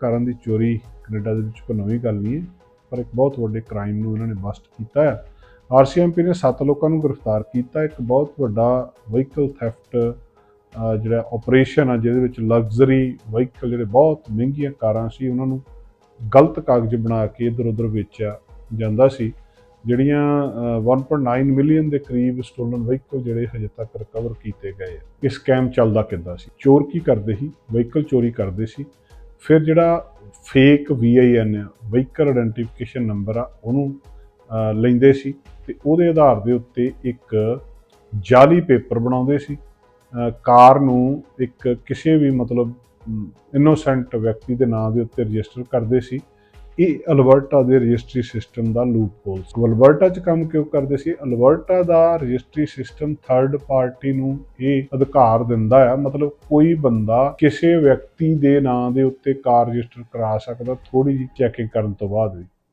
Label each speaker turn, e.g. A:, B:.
A: ਕਾਰਾਂ ਦੀ ਚੋਰੀ ਕੈਨੇਡਾ ਦੇ ਵਿੱਚ ਕੋਈ ਨਵੀਂ ਗੱਲ ਨਹੀਂ ਹੈ ਪਰ ਇੱਕ ਬਹੁਤ ਵੱਡੇ ਕ੍ਰਾਈਮ ਨੂੰ ਇਹਨਾਂ ਨੇ ਬਸਟ ਕੀਤਾ ਹੈ। ਆਰਸੀਐਮਪੀ ਨੇ 7 ਲੋਕਾਂ ਨੂੰ ਗ੍ਰਿਫਤਾਰ ਕੀਤਾ ਇੱਕ ਬਹੁਤ ਵੱਡਾ ਵਹੀਕਲ ਥੈਫਟ ਜਿਹੜਾ ਆਪਰੇਸ਼ਨ ਆ ਜਿਹਦੇ ਵਿੱਚ ਲਗਜ਼ਰੀ ਵਹੀਕਲ ਜਿਹੜੇ ਬਹੁਤ ਮਹਿੰਗੀਆਂ ਕਾਰਾਂ ਸੀ ਉਹਨਾਂ ਨੂੰ ਗਲਤ ਕਾਗਜ਼ ਬਣਾ ਕੇ ਇਧਰ ਉਧਰ ਵੇਚਿਆ ਜਾਂਦਾ ਸੀ। ਜਿਹੜੀਆਂ ਅ, 1.9 ਮਿਲੀਅਨ ਦੇ ਕਰੀਬ ਸਟੋਲਨ ਵਹੀਕਲ ਜਿਹੜੇ ਹਜੇ ਤੱਕ ਰਿਕਵਰ ਕੀਤੇ ਗਏ ਆ। ਇਹ ਸਕੈਮ ਚੱਲਦਾ ਕਿੱਦਾਂ ਸੀ। ਚੋਰ ਕੀ ਕਰਦੇ ਸੀ? ਵਹੀਕਲ ਚੋਰੀ ਕਰਦੇ ਸੀ। ਫਿਰ ਜਿਹੜਾ ਫੇਕ VIN ਆ ਵਹੀਕਲ ਆਇਡੈਂਟੀਫਿਕੇਸ਼ਨ ਨੰਬਰ ਆ, ਉਹਨੂੰ ਲੈਂਦੇ ਸੀ ਤੇ ਉਹਦੇ ਆਧਾਰ ਦੇ ਉੱਤੇ ਇੱਕ ਜਾਲੀ ਪੇਪਰ ਬਣਾਉਂਦੇ ਸੀ। ਕਾਰ ਨੂੰ ਇੱਕ ਕਿਸੇ ਵੀ ਮਤਲਬ ਇਨੋਸੈਂਟ ਵਿਅਕਤੀ ਦੇ ਨਾਂ ਦੇ ਉੱਤੇ ਰਜਿਸਟਰ ਕਰਦੇ ਸੀ। ਇਹ ਅਲਬਰਟਾ ਦੇ ਰਜਿਸਟਰੀ ਸਿਸਟਮ ਦਾ ਲੂਪ ਹੋਲ ਸੀ। ਅਲਬਰਟਾ 'ਚ ਕੰਮ ਕਿਉਂ ਕਰਦੇ ਸੀ? ਅਲਬਰਟਾ ਦਾ ਰਜਿਸਟਰੀ ਸਿਸਟਮ ਥਰਡ ਪਾਰਟੀ ਨੂੰ ਇਹ ਅਧਿਕਾਰ ਦਿੰਦਾ ਆ, ਮਤਲਬ ਕੋਈ ਬੰਦਾ ਕਿਸੇ ਵਿਅਕਤੀ ਦੇ ਨਾਂ ਦੇ ਉੱਤੇ ਕਾਰ ਰਜਿਸਟਰ ਕਰਾ ਸਕਦਾ ਥੋੜੀ ਜਿਹੀ ਚੈਕਿੰਗ ਕਰਨ ਤੋਂ ਬਾਅਦ ਵੀ।